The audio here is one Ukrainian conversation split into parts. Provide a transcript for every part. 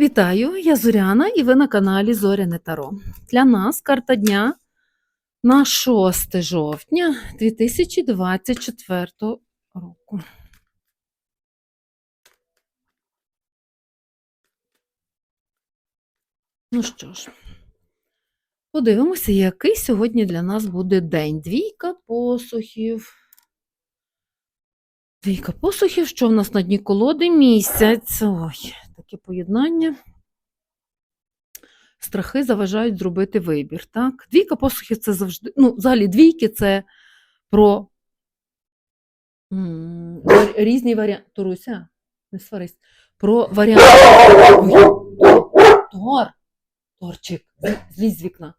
Вітаю, я Зоряна і ви на каналі Зоряне Таро. Для нас карта дня на 6 жовтня 2024 року. Ну що ж, подивимося, який сьогодні для нас буде день. Двійка посухів. Двійка посухів, що в нас на дні колоди місяць. Ой, таке поєднання. Страхи заважають зробити вибір. Так? Двійка посухів це завжди. Ну, взагалі, двійки це про м, різні варіанти. Торуся, не сварись. Про варіанти. Тор, Торчик, злізь з вікна.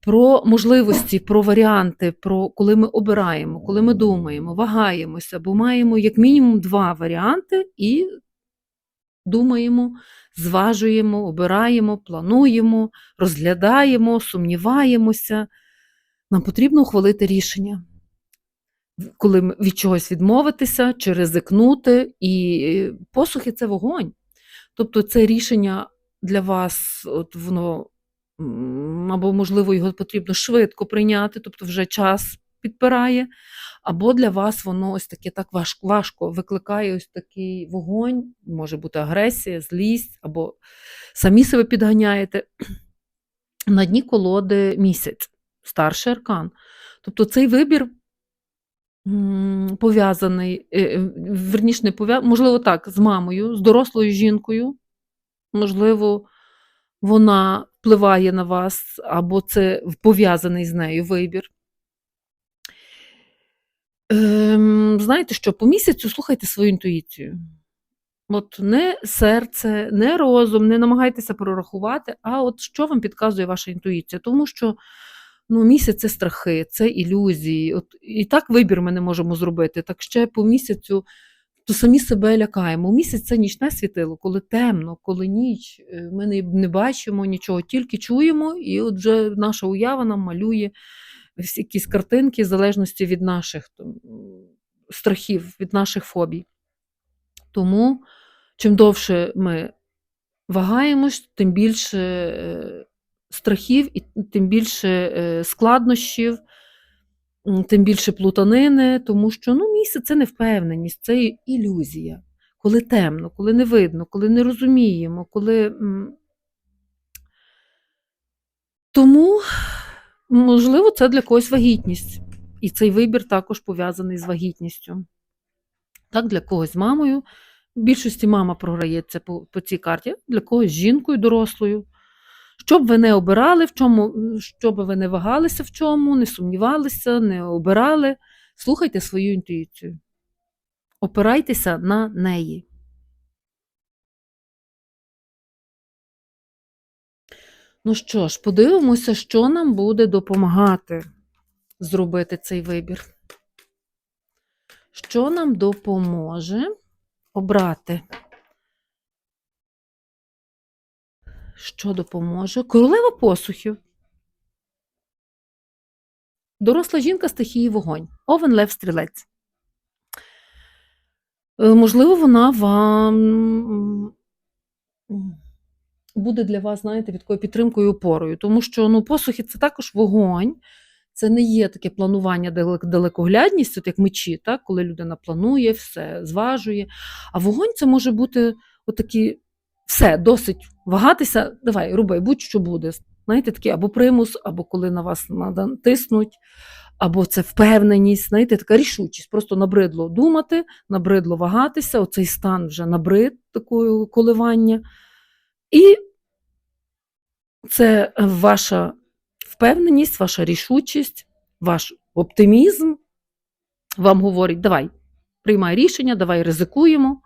Про можливості, про варіанти, про коли ми обираємо, коли ми думаємо, вагаємося, бо маємо як мінімум два варіанти і думаємо, зважуємо, обираємо, плануємо, розглядаємо, сумніваємося. Нам потрібно ухвалити рішення, коли від чогось відмовитися чи ризикнути. І е, посухи це вогонь. Тобто це рішення для вас, от воно, або, можливо, його потрібно швидко прийняти, тобто вже час підпирає, або для вас воно ось таке так важко, важко викликає ось такий вогонь, може бути агресія, злість, або самі себе підганяєте. На дні колоди місяць, старший аркан. Тобто цей вибір пов'язаний, е, е, верніше, не пов'язаний, можливо, так, з мамою, з дорослою жінкою. Можливо, вона впливає на вас, або це пов'язаний з нею вибір. Ем, знаєте що, по місяцю слухайте свою інтуїцію. От не серце, не розум, не намагайтеся прорахувати, а от що вам підказує ваша інтуїція. Тому що ну, місяць це страхи, це ілюзії. От, і так вибір ми не можемо зробити. Так ще по місяцю то самі себе лякаємо. Місяць це нічне світило, коли темно, коли ніч, е, ми не, не бачимо нічого, тільки чуємо, і от вже наша уява нам малює якісь картинки в залежності від наших там, страхів, від наших фобій. Тому чим довше ми вагаємось, тим більше е, страхів і тим більше е, складнощів, тим більше плутанини, тому що ну, місяць це невпевненість, це ілюзія. Коли темно, коли не видно, коли не розуміємо, коли. Тому, можливо, це для когось вагітність. І цей вибір також пов'язаний з вагітністю. Так, для когось з мамою. В більшості мама програється по, по цій карті, для когось жінкою дорослою. Що б ви не обирали, в чому, що ви не вагалися в чому, не сумнівалися, не обирали, слухайте свою інтуїцію. Опирайтеся на неї. Ну що ж, подивимося, що нам буде допомагати зробити цей вибір. Що нам допоможе обрати? Що допоможе? Королева посухів. Доросла жінка стихії вогонь. Овен Лев Стрілець. Е, Можливо, вона вам буде для вас, знаєте, від такою підтримкою і опорою. Тому що ну, посухи це також вогонь. Це не є таке планування далек- далекоглядність, от як мечі, так? коли людина планує, все зважує. А вогонь це може бути отакі, все, досить вагатися, давай, роби, будь-що буде. Знаєте, такі або примус, або коли на вас тиснуть, або це впевненість, знаєте, така рішучість. Просто набридло думати, набридло вагатися, оцей стан вже набрид такого коливання. І це ваша впевненість, ваша рішучість, ваш оптимізм вам говорить, давай, приймай рішення, давай ризикуємо.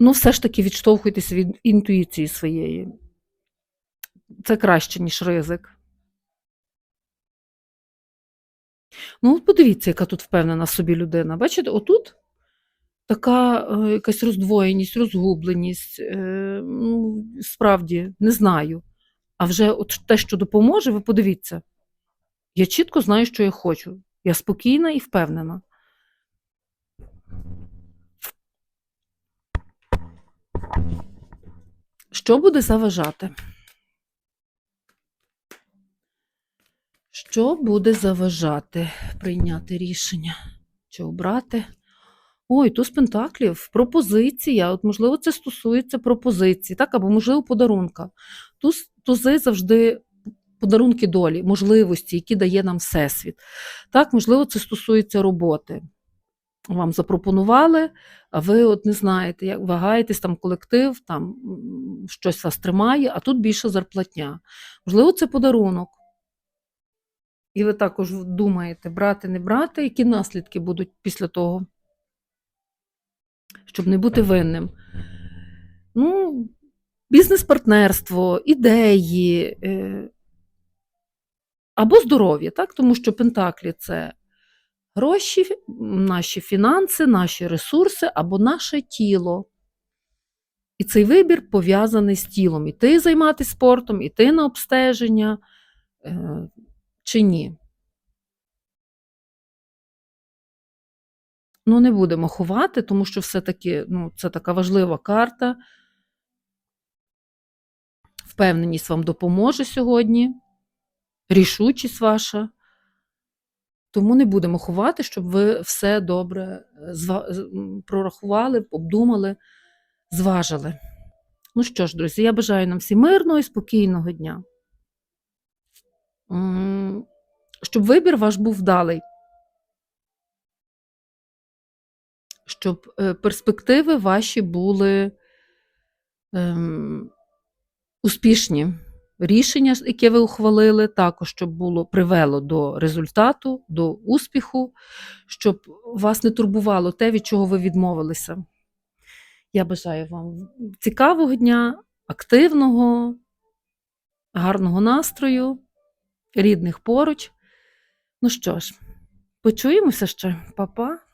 Ну, все ж таки відштовхуйтеся від інтуїції своєї. Це краще, ніж ризик. Ну, подивіться, яка тут впевнена в собі людина. Бачите, отут така е, якась роздвоєність, розгубленість. Е, ну, справді, не знаю. А вже от те, що допоможе, ви подивіться. Я чітко знаю, що я хочу. Я спокійна і впевнена. Що буде заважати? Що буде заважати прийняти рішення? Чи обрати? Ой, туз пентаклів, пропозиція. От, можливо, це стосується пропозиції, так, або, можливо, подарунка. Туз, тузи завжди подарунки долі, можливості, які дає нам Всесвіт. Так, можливо, це стосується роботи. Вам запропонували, а ви от не знаєте, як вагаєтесь, там колектив, там щось вас тримає, а тут більше зарплатня. Можливо, це подарунок. І ви також думаєте, брати, не брати, які наслідки будуть після того, щоб не бути винним. Ну, бізнес-партнерство, ідеї е, або здоров'я, так? тому що Пентаклі це гроші, наші фінанси, наші ресурси або наше тіло. І цей вибір пов'язаний з тілом. Іти займатися спортом, іти на обстеження е, чи ні. Ну, не будемо ховати, тому що все-таки ну, це така важлива карта. Впевненість вам допоможе сьогодні, рішучість ваша. Тому не будемо ховати, щоб ви все добре е, прорахували, обдумали, зважили. Ну що ж, друзі, я бажаю нам всім мирного і спокійного дня. Щоб вибір ваш був вдалий. Щоб е, перспективи ваші були ем, успішні. Рішення, яке ви ухвалили, також щоб було привело до результату, до успіху, щоб вас не турбувало те, від чого ви відмовилися. Я бажаю вам цікавого дня, активного, гарного настрою, рідних поруч. Ну що ж, почуємося ще, Па-па.